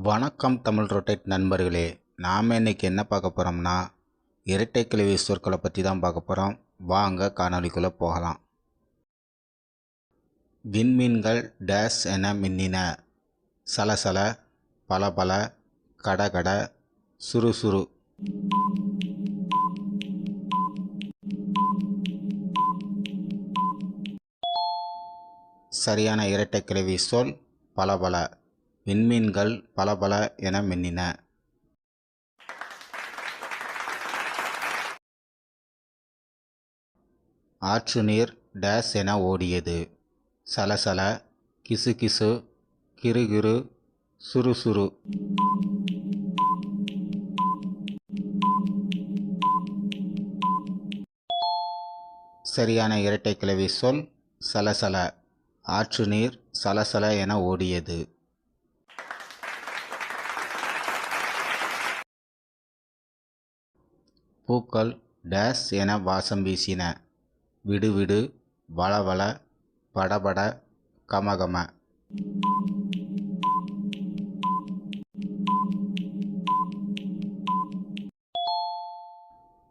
வணக்கம் தமிழ் ரொட்டேட் நண்பர்களே நாம் இன்றைக்கி என்ன பார்க்க போகிறோம்னா இரட்டை கிளவி சொற்களை பற்றி தான் பார்க்க போகிறோம் வாங்க காணொளிக்குள்ளே போகலாம். விண்மீன்கள் டேஸ் என மின்னின. சலசல பலபல கடகட சுறுசுறு. சரியான இரட்டை கிழவி சொல் பலபல விண்மீன்கள் பலபல என மின்னின. ஆற்று நீர் டேஸ் என ஓடியது. சலசல கிசுகிசு கிறுகிறு சுறுசுறு சரியான இரட்டை கிளவி சொல் சலசல ஆற்று நீர் சலசல என ஓடியது. பூக்கள் டேஸ் என வாசம் வீசின. விடுவிடு வளவள படபட கமகம.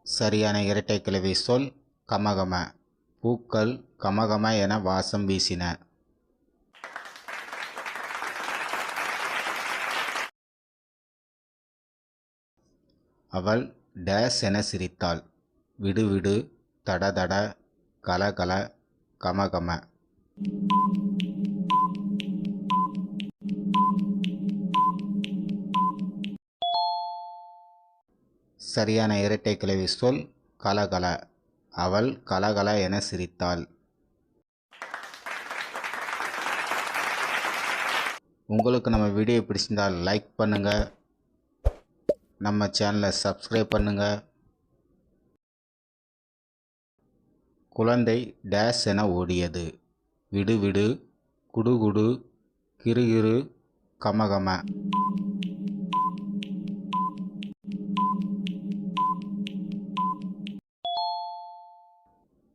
சரியான இரட்டை கிளவி சொல் கமகம. பூக்கள் கமகம என வாசம் வீசின. அவள் டேஸ் என சிரித்தாள். விடுவிடு தடதட கலகல கமகம சரியான இரட்டை கிளவி சொல் கலகல அவள் கலகல என சிரித்தாள். உங்களுக்கு நம்ம வீடியோ பிடிச்சிருந்தால் லைக் பண்ணுங்கள் நம்ம சேனலை சப்ஸ்கிரைப் பண்ணுங்கள் குழந்தை டேஸ் என ஓடியது. விடு விடு. குடுகுடு கிறுகிறு கமகம.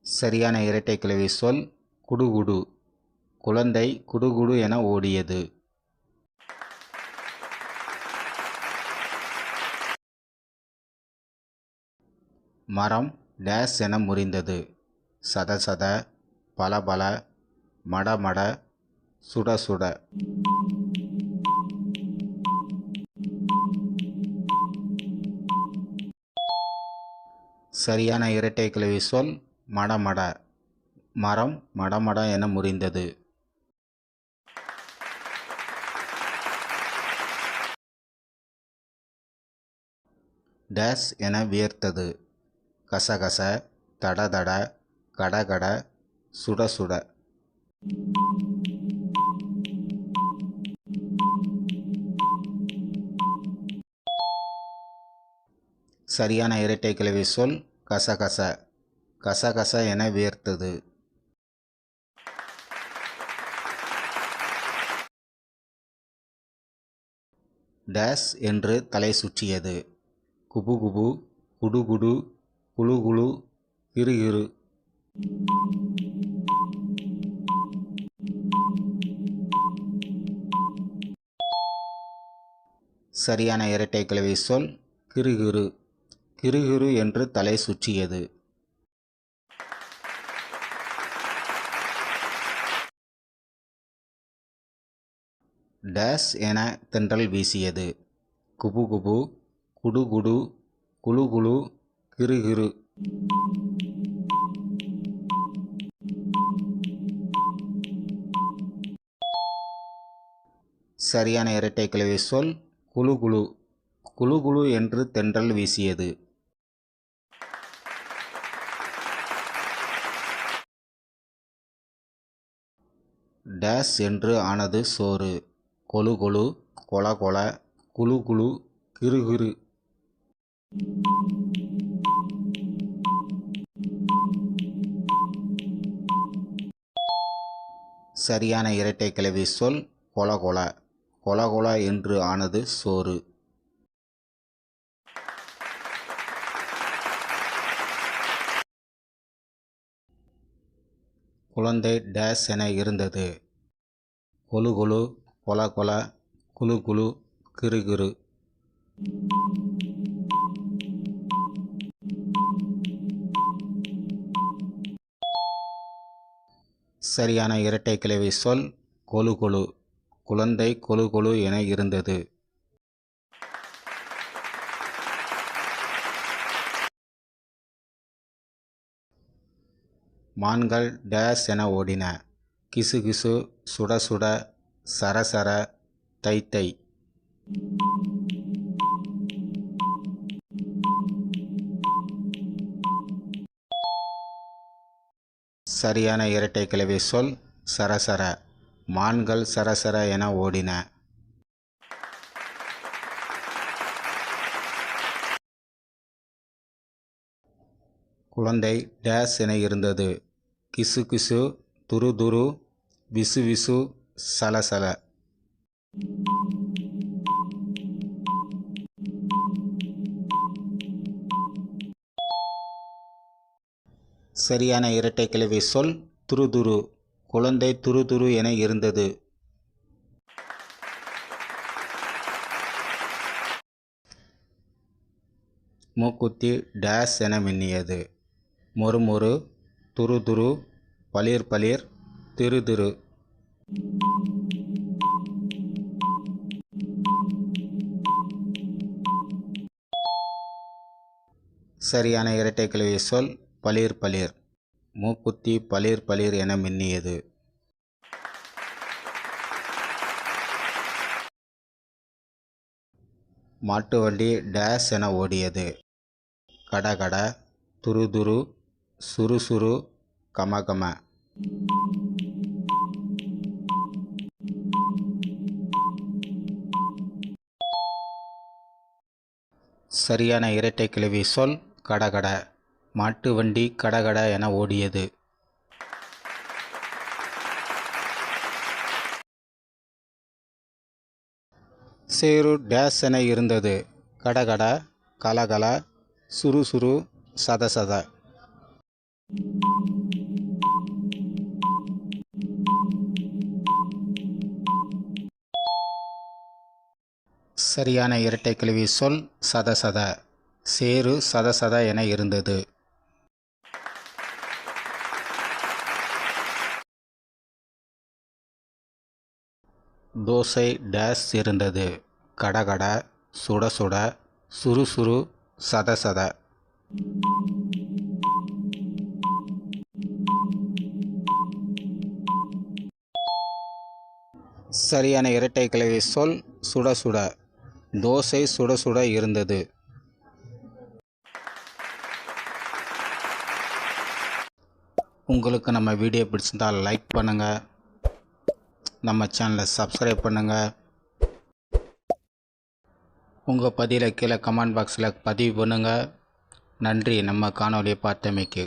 சரியான இரட்டை கிளவி சொல் குடுகுடு குழந்தை குடுகுடு என ஓடியது. மரம் டேஸ் என முறிந்தது. சத சத பலபல மடமட சுட சுட. சரியான இரட்டை கிளவி சொல் மடமட மரம் மடமட என முறிந்தது. டேஸ் என வியர்த்தது. கசகச தடதட கடகட சுட சுட. சரியான இரட்டை கிளவி சொல் கசகச. கசகச என வியர்த்தது டேஸ் என்று தலை சுற்றியது. குபுகுபு குடுகுடு குளுகுளு கிறுகிறு சரியான இரட்டை கிளவி சொல் கிறுகிறு கிறுகிறு என்று தலை சுற்றியது. டேஸ் என தென்றல் வீசியது. குபு குபு குடுகுடு குழு. கிறுகிறு சரியான இரட்டை கிளவி சொல் குழு குழு. குழு குழு என்று தென்றல் வீசியது. டேஸ் என்று ஆனது சோறு. கொலு கொலு கொல கொல குழு குழு கிறுகிறு சரியான இரட்டை கிளவி சொல் கொல கொல கொல என்று ஆனது சோறு. குழந்தை டேஸ் என இருந்தது. கொலு கொலு கொல கொல குலு குலு கிறுகிறு. சரியான இரட்டை கிளவி சொல் கொலு கொலு. குழந்தை கொலு கொலு என இருந்தது. மான்கள் டேஸ் என ஓடின. கிசு கிசு சுட சுட சர சர தை தை. சரியான இரட்டை கிளவி சொல் சரசர. மான்கள் சரசர என ஓடின. குழந்தை டேஸ் என இருந்தது. கிசு கிசு துரு துரு விசு விசு சலசல. சரியான இரட்டை கிளவி சொல் துருதுரு. குழந்தை துருதுரு என இருந்தது. மூக்குத்தி டேஸ் என மின்னியது. மொறுமொறு துருதுரு பளிர் பளிர் திரு திரு சரியான இரட்டை கிளவி சொல் பளிர் பளிர். மூக்குத்தி பளிர் பளிர் என மின்னியது. மாட்டு வண்டி டேஸ் என ஓடியது. கடகட துருதுரு துரு துரு சரியான இரட்டை கிளவி சொல் கடகட மாட்டு வண்டி கடகட என ஓடியது. சேரு டேஸ் என இருந்தது. கடகட கலகல சுறுசுறு சதசத. சரியான இரட்டை கிழவி சொல் சதசத. சேரு சதசத என இருந்தது. தோசை டேஸ் இருந்தது. கடகட சுட சுட சுறுசுறு சத சத. சரியான இரட்டை கிளவி சொல் சுட சுட. தோசை சுட சுட இருந்தது. உங்களுக்கு நம்ம வீடியோ பிடிச்சிருந்தால் லைக் பண்ணுங்கள் நம்ம சேனலை சப்ஸ்கிரைப் பண்ணுங்கள் உங்கள் பதிலை கீழே கமெண்ட் பாக்ஸில் பதிவு பண்ணுங்கள் நன்றி. நம்ம காணொலியை பார்த்தமைக்கு.